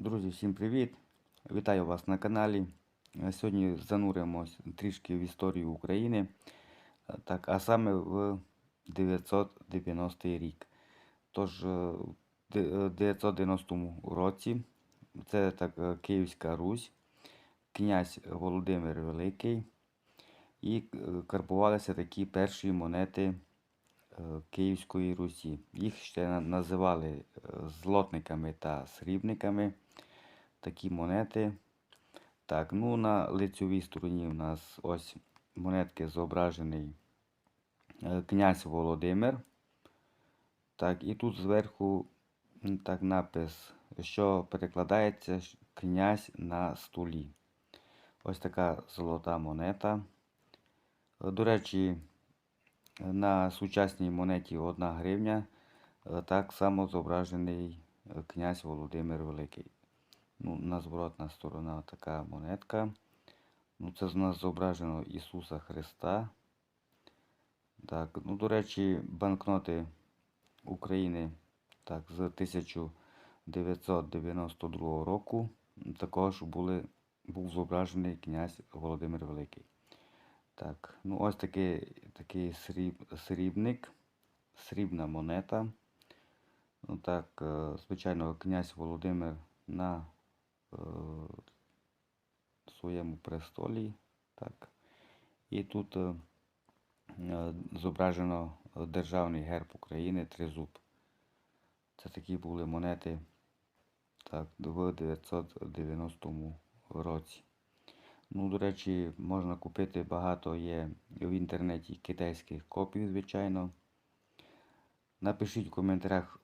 Друзі, всім привіт! Вітаю вас на каналі. Е, Сьогодні зануримось трішки в історію України, е, так, а саме в 990 рік. Тож, е, в е, 990 році це так Київська Русь, князь Володимир Великий, і карбувалися такі перші монети Київської Русі. Їх ще називали злотниками та срібниками. Такі монети. Так, ну на лицевій стороні у нас ось монетки зображений е, князь Володимир. Так, і тут зверху так напис, що перекладається князь на столі. Ось така золота монета. Е, До речі, на сучасній монеті 1 гривня е, так само зображений князь Володимир Великий. Ну, на зворотна сторона така монетка. Ну, це з нас зображено Ісуса Христа. Так, ну, до речі, банкноти України так, з 1992 року також були, був зображений князь Володимир Великий. Так, ну ось такий, такий сріб, срібник, срібна монета. Ну так, е, звичайно, князь Володимир на своєму престолі. Так. І тут е, е, зображено е, державний герб України Тризуб. Це такі були монети так, в 990 році. Ну, до речі, можна купити багато є в інтернеті китайських копій, звичайно. Напишіть в коментарях,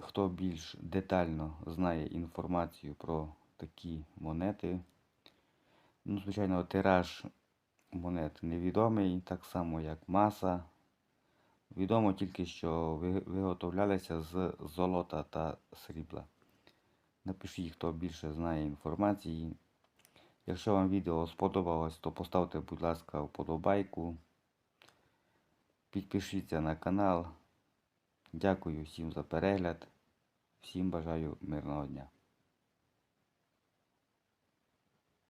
хто більш детально знає інформацію про такі монети. Ну, звичайно, тираж монет невідомий, так само як маса. Відомо тільки, що виготовлялися з золота та срібла. Напишіть, хто більше знає інформації. Якщо вам відео сподобалось, то поставте, будь ласка, вподобайку. Підпишіться на канал. Дякую всім за перегляд. Всім бажаю мирного дня.